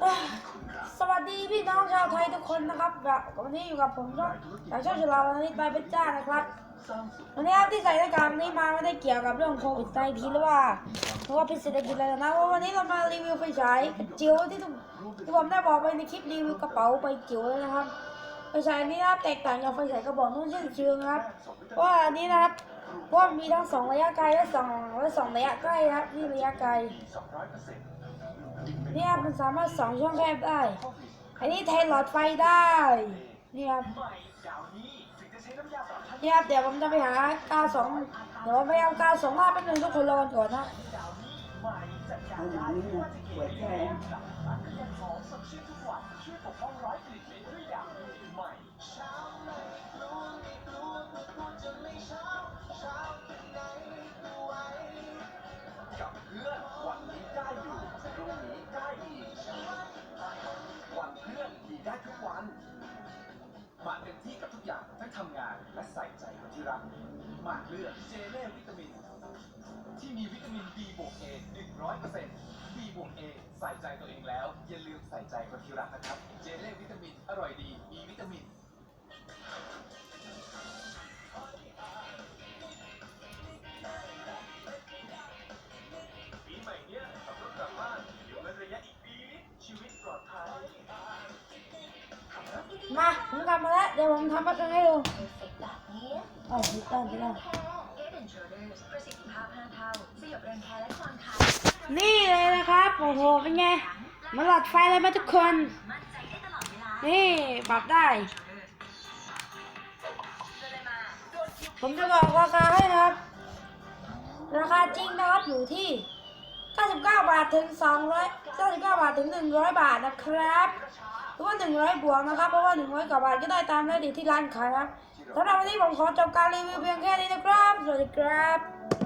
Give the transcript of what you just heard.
เอ้ยสวัสดีพี่น้องชาวไทยทุกคนนะครับแบบวันนี้อยู่กับผมช่องจากช่องชลาวันนี้ไปเป็นจ้านะครับวันนี้ครับที่ใส่หน้ากากนี้มาไม่ได้เกี่ยวกับเรื่องโควิดไนทีหรือว่าเพราะว่าพิษเศรษฐกิจอะไรนะเพราะวันนี้เรามารีวิวไฟฉายกระจิ๋วที่ทุกที่ผมได้บอกไปในคลิปรีวิวกระเป๋าใบจิ๋วนะครับไฟฉายนี้นะครับแตกต่างจากไฟฉายกระบอกนู้นเช่นเชิงนะครับเพราะว่าอันนี้นะครับ เพราะว่ามีทั้งสองระยะไกลและสองและสองระยะใกล้ครับนี่ระยะไกลเนี่ยมันสามารถสองช่องแคบได้ อันนี้แทนหลอดไฟได้เนี่ยครับเนี่ยครับเดี๋ยวผมจะไปหากาสองเดี๋ยวผมไปเอากาสองมาแป๊บนึงทุกคนรอกันก่อนนะ ได้ทุกวันมาเต็มที่กับทุกอย่างทั้งทำงานและใส่ใจคนที่รักมาเลือกเจเล่วิตามิน ที่มีวิตามิน B บวก A 100% B บวก A ใส่ใจตัวเองแล้ว อย่าลืมใส่ใจคนที่รักนะครับ เจเล่วิตามิน อร่อยดี มีวิตามิน มาผมกลับมาแล้ว เดี๋ยวผมทำประกันให้ดูแบบนี้อ๋อผิดต้องผิดต้องแค่ Head and Shoulders ประสิทธิภาพ5เท่าสยบรังแคและควนี่เลยนะครับ โอ้โห เป็นไง มันหลอดไฟเลยไหมาทุกคน นี่ปรับได้ ผมจะบอกราคาให้นะครับ ราคาจริงนะครับอยู่ที่ 99 บาทถึง 200 99 บาทถึง 100 บาทนะครับ รือว่า100บวกนะครับ เพราะว่า100กว่าบาทก็ได้ตามได้ดีที่ร้านขายครับสำหรับวันนี้ผมขอจบการรีวิวเพียงแค่นี้นะครับ สวัสดีครับ